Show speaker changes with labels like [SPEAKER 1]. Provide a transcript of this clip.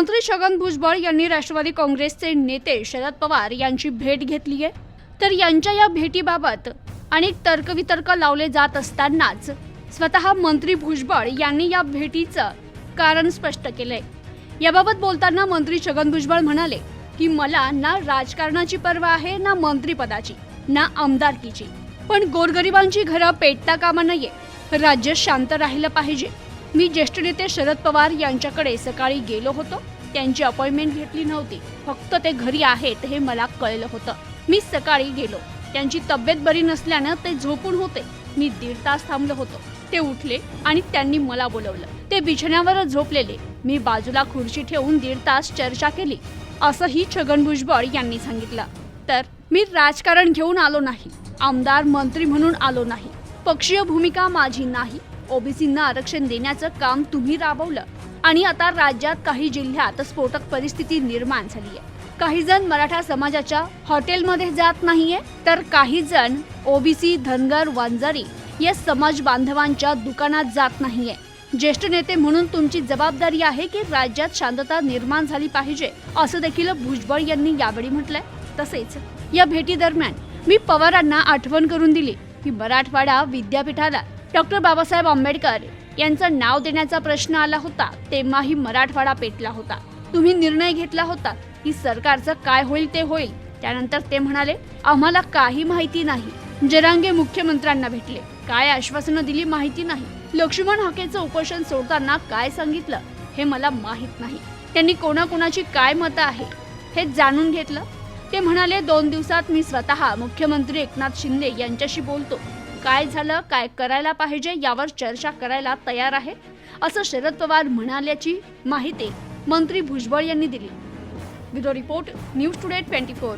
[SPEAKER 1] मंत्री छगन भुजबळ यांनी राष्ट्रवादी काँग्रेसचे नेते शरद पवार यांची भेट घेतली आहे. तर यांच्या या भेटीबाबत अनेक तर्कवितर्क लावले जात असतानाच स्वतः मंत्री भुजबळ यांनी या भेटीचं कारण स्पष्ट केलंय. याबाबत बोलताना मंत्री छगन भुजबळ म्हणाले की मला ना राजकारणाची पर्वा आहे ना मंत्रीपदाची ना आमदारकीची. पण गोरगरिबांची घरं पेटता कामा नये. राज्य शांत राहिलं पाहिजे. मी ज्येष्ठ नेते शरद पवार यांच्याकडे सकाळी गेलो होतो. त्यांची अपॉइंटमेंट घेतली नव्हती. फक्त ते घरी आहेत हे मला कळलं होतं. मी सकाळी गेलो. त्यांची तब्येत बरी नसल्यानं ते झोपून होते. मी दीड तास थांबलो होतो. ते उठले आणि त्यांनी मला बोलवलं. ते बिछण्यावरच झोपलेले. मी बाजूला खुर्ची ठेवून दीड तास चर्चा केली. असंही छगन भुजबळ यांनी सांगितलं. तर मी राजकारण घेऊन आलो नाही. आमदार मंत्री म्हणून आलो नाही. पक्षीय भूमिका माझी नाही. ओबीसींना आरक्षण देण्याचं काम तुम्ही राबवलं. आणि आता राज्यात काही जिल्ह्यात स्फोटक परिस्थिती निर्माण झाली आहे. काही जण मराठा समाजाच्या हॉटेलमध्ये जात नाहीये तर काही जण ओबीसी धनगर वंजारी या समाज बांधवांच्या दुकानात जात नाहीये. ज्येष्ठ नेते म्हणून तुमची जबाबदारी आहे की राज्यात शांतता निर्माण झाली पाहिजे असं देखील भुजबळ यांनी यावेळी म्हटलंय. तसेच या भेटी दरम्यान मी पवारांना आठवण करून दिली की मराठवाडा विद्यापीठाला डॉक्टर बाबासाहेब आंबेडकर यांचं नाव देण्याचा प्रश्न आला होता तेव्हाही मराठवाडा पेटला होता. तुम्ही निर्णय घेतला होता की सरकारचं काय होईल ते होईल. त्यानंतर ते म्हणाले आम्हाला काही माहिती नाही. जरांगे मुख्यमंत्र्यांना भेटले. काय आश्वासनं दिली माहिती नाही. लक्ष्मण हाकेचं उपोषण सोडताना काय सांगितलं हे मला माहीत नाही. त्यांनी कोणाकोणाची काय मतं आहे हे जाणून घेतलं. ते म्हणाले दोन दिवसात मी स्वतः मुख्यमंत्री एकनाथ शिंदे यांच्याशी बोलतो. काय झालं काय करायला पाहिजे यावर चर्चा करायला तयार आहे असं शरद पवार म्हणाल्याची माहिती मंत्री भुजबळ यांनी दिली. Bureau report news today twenty four.